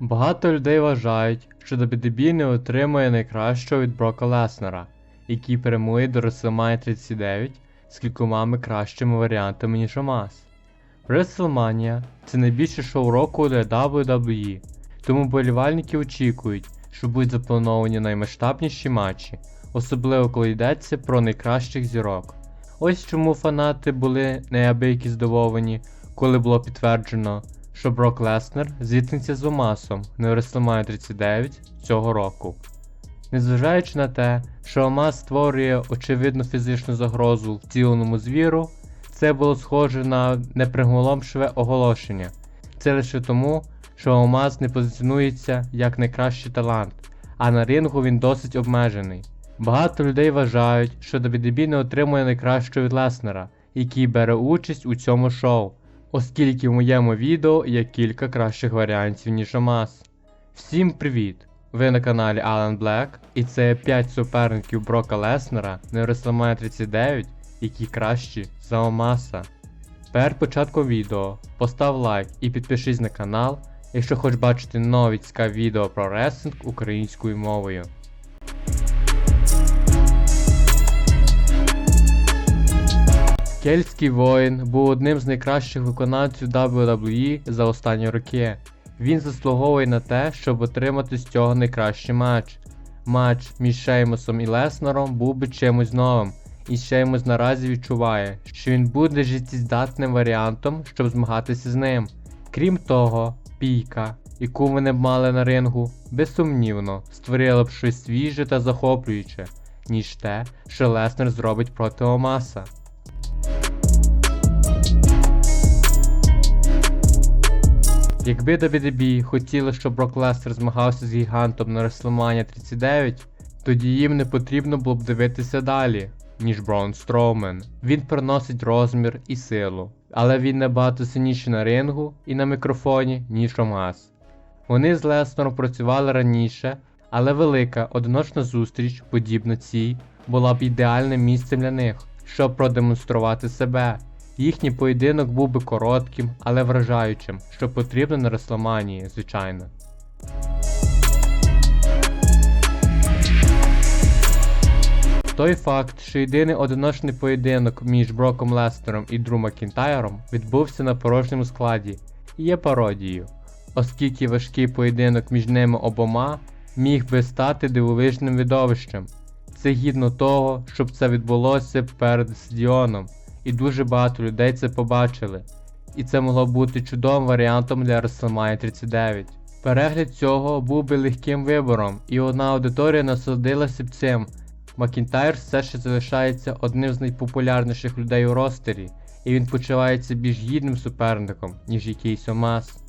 Багато людей вважають, що WWE не отримує найкращого від Брока Леснера, який прямує до WrestleMania 39 з кількома кращими варіантами, ніж Омас. WrestleMania – це найбільше шоу року для WWE, тому болівальники очікують, що будуть заплановані наймасштабніші матчі, особливо коли йдеться про найкращих зірок. Ось чому фанати були неабиякі здивовані, коли було підтверджено, що Брок Леснер зіткнеться з Омасом на WrestleMania 39 цього року. Незважаючи на те, що Омас створює очевидну фізичну загрозу втіленому звіру, це було схоже на неприголомшиве оголошення. Це лише тому, що Омас не позиціонується як найкращий талант, а на рингу він досить обмежений. Багато людей вважають, що WWE не отримує найкращого від Леснера, який бере участь у цьому шоу, оскільки в моєму відео є кілька кращих варіантів, ніж Омас. Всім привіт! Ви на каналі Alan Black, і це 5 суперників Брока Леснера на WrestleMania 39, які кращі за Омаса. Перед початком відео постав лайк і підпишись на канал, якщо хочеш бачити нові цікаві відео про рестлинг українською мовою. Кельтський воїн був одним з найкращих виконавців WWE за останні роки. Він заслуговує на те, щоб отримати з цього найкращий матч. Матч між Шеймусом і Леснером був би чимось новим, і Шеймус наразі відчуває, що він буде життєздатним варіантом, щоб змагатися з ним. Крім того, пійка, яку вони б мали на рингу, безсумнівно створила б щось свіже та захоплююче, ніж те, що Леснер зробить проти Омаса. Якби WWE хотіли, щоб Брок Лестер змагався з гігантом на WrestleMania 39, тоді їм не потрібно було б дивитися далі, ніж Braun Strowman. Він приносить розмір і силу, але він набагато сильніший на рингу і на мікрофоні, ніж Омас. Вони з Леснером працювали раніше, але велика одиночна зустріч, подібна цій, була б ідеальним місцем для них, щоб продемонструвати себе. Їхній поєдинок був би коротким, але вражаючим, що потрібно на Ресламанії, звичайно. Той факт, що єдиний одиночний поєдинок між Броком Лестером і Дру Макінтайром відбувся на порожньому складі, є пародією, оскільки важкий поєдинок між ними обома міг би стати дивовижним видовищем. Це гідно того, щоб це відбулося перед стадіоном і дуже багато людей це побачили. І це могло бути чудовим варіантом для WrestleMania 39. Перегляд цього був би легким вибором, і одна аудиторія насолодилася б цим. Макінтайр все ще залишається одним з найпопулярніших людей у ростері, і він почувається більш гідним суперником, ніж якийсь Омас.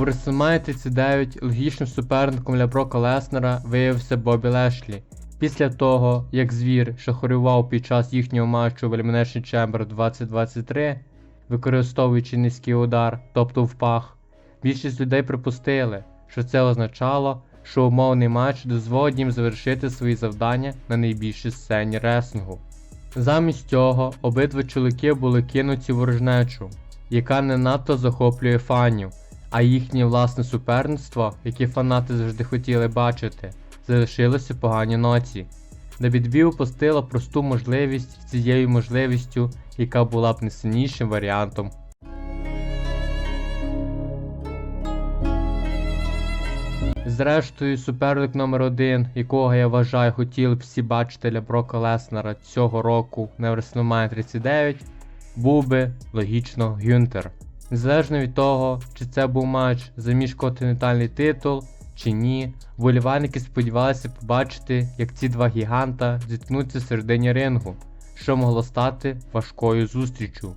У WrestleMania 39 логічним суперником для Брока Леснера виявився Бобі Лешлі. Після того, як звір, що хорював під час їхнього матчу в Elimination Chamber 2023, використовуючи низький удар, тобто в пах, більшість людей припустили, що це означало, що умовний матч дозволить їм завершити свої завдання на найбільшій сцені реслінгу. Замість цього обидва чоловіки були кинуті ворожнечу, яка не надто захоплює фанів а їхнє власне суперництво, яке фанати завжди хотіли бачити, залишилося в поганій ноті. WWE упустила просту можливість цією можливістю, яка була б найсильнішим варіантом. Зрештою, суперник номер 1 якого я вважаю хотіли б всі бачити для Брока Леснера цього року на WrestleMania 39, був би логічно Гюнтер. Незалежно від того, чи це був матч за міжконтинентальний титул чи ні, вболівальники сподівалися побачити, як ці два гіганта зіткнуться в середині рингу, що могло стати важкою зустрічю.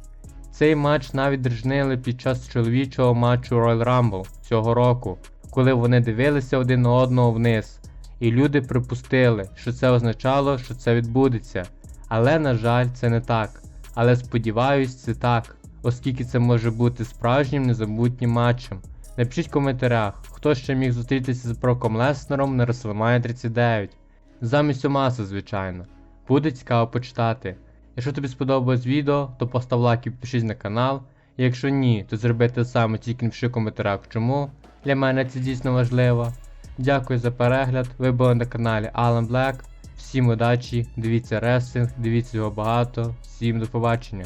Цей матч навіть дражнили під час чоловічого матчу Royal Rumble цього року, коли вони дивилися один на одного вниз, і люди припустили, що це означало, що це відбудеться. Але, на жаль, це не так. Але сподіваюсь, це так оскільки це може бути справжнім незабутнім матчем. Напишіть в коментарях, хто ще міг зустрітися з Броком Леснером на WrestleMania 39. Замість Омаса, звичайно. Буде цікаво почитати. Якщо тобі сподобалось відео, то постав лайк і підпишись на канал. І якщо ні, то зроби те саме, тільки напиши в коментарях чому. Для мене це дійсно важливо. Дякую за перегляд. Ви були на каналі Alan Black. Всім удачі, дивіться рестлинг, дивіться його багато. Всім до побачення.